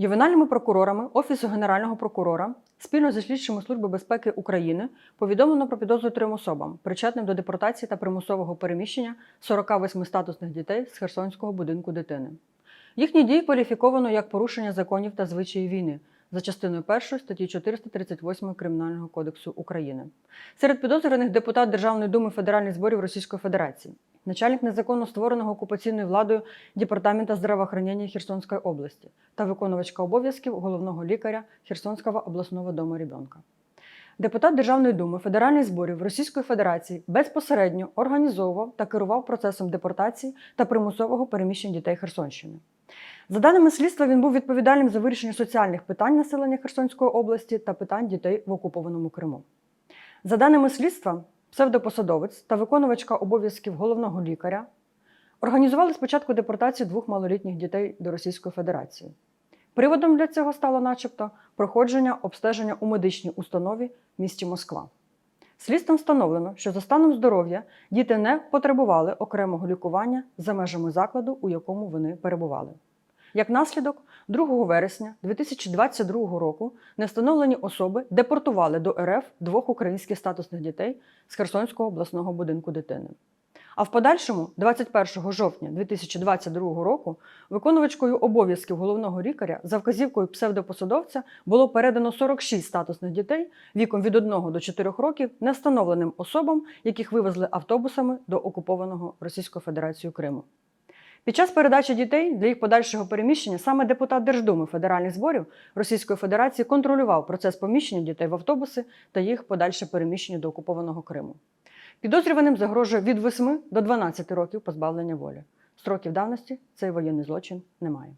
Ювенальними прокурорами Офісу Генерального прокурора спільно зі слідчими Служби безпеки України повідомлено про підозру трьом особам, причетним до депортації та примусового переміщення 48 статусних дітей з Херсонського будинку дитини. Їхні дії кваліфіковано як порушення законів та звичаїв війни за частиною 1 статті 438 Кримінального кодексу України. Серед підозрюваних депутат Державної думи Федеральних зборів Російської Федерації, начальник незаконно створеного окупаційною владою Департамента здравоохранення Херсонської області та виконувачка обов'язків головного лікаря Херсонського обласного дому ребенка. Депутат Державної думи Федеральних зборів Російської Федерації безпосередньо організовував та керував процесом депортації та примусового переміщення дітей Херсонщини. За даними слідства, він був відповідальним за вирішення соціальних питань населення Херсонської області та питань дітей в окупованому Криму. За даними слідства, псевдопосадовець та виконувачка обов'язків головного лікаря організували спочатку депортацію двох малолітніх дітей до Російської Федерації. Приводом для цього стало, начебто, проходження обстеження у медичній установі в місті Москва. Слідством встановлено, що за станом здоров'я діти не потребували окремого лікування за межами закладу, у якому вони перебували. Як наслідок, 2 вересня 2022 року невстановлені особи депортували до РФ двох українських статусних дітей з Херсонського обласного будинку дитини. А в подальшому, 21 жовтня 2022 року, виконувачкою обов'язків головного лікаря за вказівкою псевдопосадовця було передано 46 статусних дітей віком від 1 до 4 років невстановленим особам, яких вивезли автобусами до окупованого Російською Федерацією Криму. Під час передачі дітей для їх подальшого переміщення саме депутат Держдуми федеральних зборів Російської Федерації контролював процес поміщення дітей в автобуси та їх подальше переміщення до окупованого Криму. Підозрюваним загрожує від 8 до 12 років позбавлення волі. Строків давності цей воєнний злочин немає.